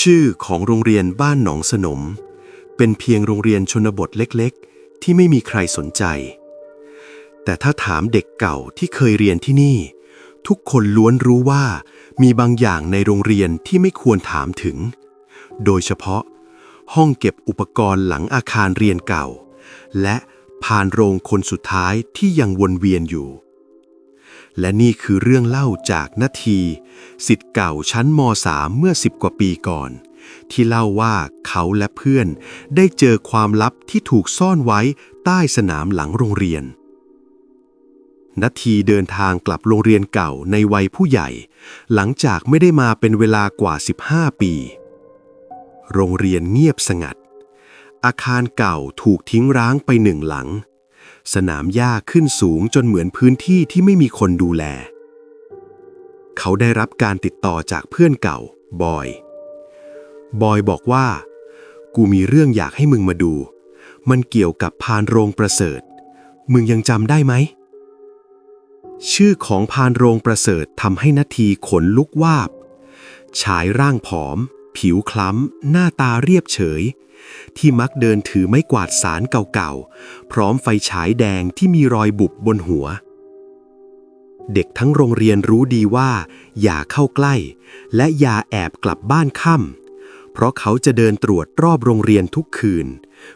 ชื่อของโรงเรียนบ้านหนองสนม เป็นเพียงโรงเรียนชนบทเล็กๆ ที่ไม่มีใครสนใจ แต่ถ้าถามเด็กเก่าที่เคยเรียนที่นี่ ทุกคนล้วนรู้ว่ามีบางอย่างในโรงเรียนที่ไม่ควรถามถึง โดยเฉพาะ ห้องเก็บอุปกรณ์หลังอาคารเรียนเก่า และพานโรงคนสุดท้ายที่ยังวนเวียนอยู่ และนี่คือเรื่องเล่าจากนาทีสิทธิ์เก่าชั้นม .3 เมื่อสิบกว่าปีก่อน ที่เล่าว่าเขาและเพื่อนได้เจอความลับที่ถูกซ่อนไว้ใต้สนามหลังโรงเรียนนาทีเดินทางกลับโรงเรียนเก่าในวัยผู้ใหญ่ หลังจากไม่ได้มาเป็นเวลากว่า 15 ปี โรงเรียนเงียบสงัด อาคารเก่าถูกทิ้งร้างไปหนึ่งหลัง สนามหญ้าขึ้นสูงจนเหมือนพื้นที่ที่ไม่มีคนดูแล เขาได้รับการติดต่อจากเพื่อนเก่า บอย บอยบอกว่า กูมีเรื่องอยากให้มึงมาดู มันเกี่ยวกับพานโรงประเสริฐ มึงยังจำได้ไหม ชื่อของพานโรงประเสริฐทำให้นาทีขนลุกวาบชายร่างผอม ผิวคล้ำ หน้าตาเรียบเฉย ที่มักเดินถือไม้กวาดสารเก่าๆ พร้อมไฟฉายแดงที่มีรอยบุบบนหัว เด็กทั้งโรงเรียนรู้ดีว่า อย่าเข้าใกล้ และอย่าแอบกลับบ้านค่ำเพราะเขาจะเดินตรวจรอบโรงเรียนทุกคืน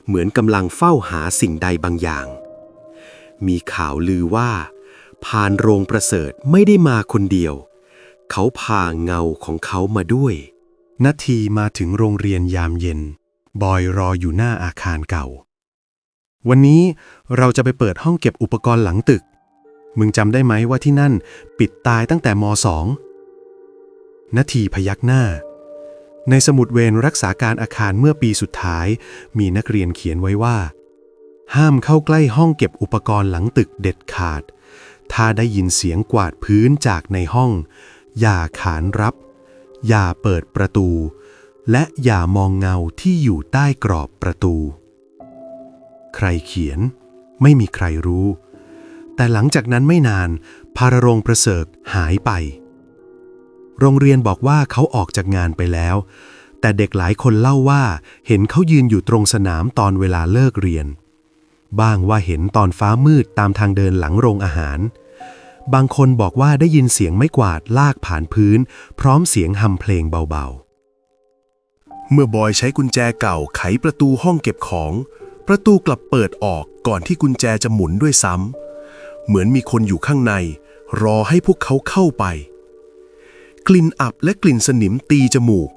เหมือนกำลังเฝ้าหาสิ่งใดบางอย่าง มีข่าวลือว่าพานโรงประเสริฐไม่ได้มาคนเดียว เขาพาเงาของเขามาด้วย นาทีมาถึงโรงเรียนยามเย็น บอยรออยู่หน้าอาคารเก่า วันนี้เราจะไปเปิดห้องเก็บอุปกรณ์หลังตึก มึงจำได้ไหมว่าที่นั่นปิดตายตั้งแต่มสองนาทีพยักหน้า ในสมุดเวรรักษาการอาคารเมื่อปีสุดท้าย มีนักเรียนเขียนไว้ว่า ห้ามเข้าใกล้ห้องเก็บอุปกรณ์หลังตึกเด็ดขาด ถ้าได้ยินเสียงกวาดพื้นจากในห้อง อย่าขานรับ อย่าเปิดประตู และอย่ามองเงาที่อยู่ใต้กรอบประตู ใครเขียน ไม่มีใครรู้ แต่หลังจากนั้นไม่นาน พารรงประเสริฐหายไป โรงเรียนบอกว่าเขาออกจากงานไปแล้ว แต่เด็กหลายคนเล่าว่า เห็นเขายืนอยู่ตรงสนามตอนเวลาเลิกเรียน บ้างว่าเห็นตอนฟ้ามืดตามทางเดินหลังโรงอาหาร บางคนบอกว่าได้ยินเสียงไม้กวาดลากผ่านพื้น พร้อมเสียงฮัมเพลงเบาๆ เมื่อบอยใช้กุญแจเก่าไขประตูห้องเก็บของ ประตูกลับเปิดออกก่อนที่กุญแจจะหมุนด้วยซ้ำ เหมือนมีคนอยู่ข้างใน รอให้พวกเขาเข้าไป กลิ่นอับและกลิ่นสนิมตีจมูก